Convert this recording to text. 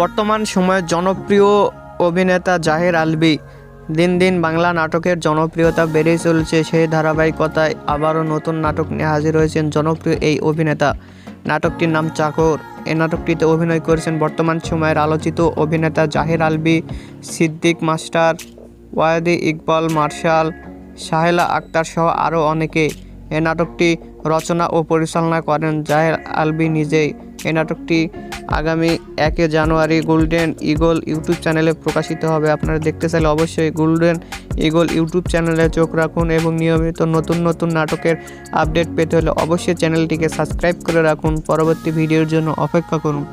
বর্তমান সময়ে জনপ্রিয় অভিনেতা জাহের আলবি দিন দিন বাংলা নাটকের জনপ্রিয়তা বেড়েই চলছে। সেই ধারাবাহিকতায় আবারও নতুন নাটক নিয়ে হাজির হয়েছেন জনপ্রিয় এই অভিনেতা। নাটকটির নাম চাকর। এই নাটকটিতে অভিনয় করেছেন বর্তমান সময়ের আলোচিত অভিনেতা জাহির আলবি, সিদ্দিক মাস্টার ওয়াদি ইকবাল, মার্শাল সাহেলা আক্তার সহ আরও অনেকে। এই নাটকটি রচনা ও পরিচালনা করেন জাহের আলবি নিজেই। এ নাটকটি আগামী একে জানুয়ারি গোল্ডেন ইগল ইউটিউব চ্যানেলে প্রকাশিত হবে। আপনারা দেখতে চাইলে অবশ্যই গোল্ডেন ইগল ইউটিউব চ্যানেলে চোখ রাখুন এবং নিয়মিত নতুন নতুন নাটকের আপডেট পেতে হলে অবশ্যই চ্যানেলটিকে সাবস্ক্রাইব করে রাখুন। পরবর্তী ভিডিওর জন্য অপেক্ষা করুন।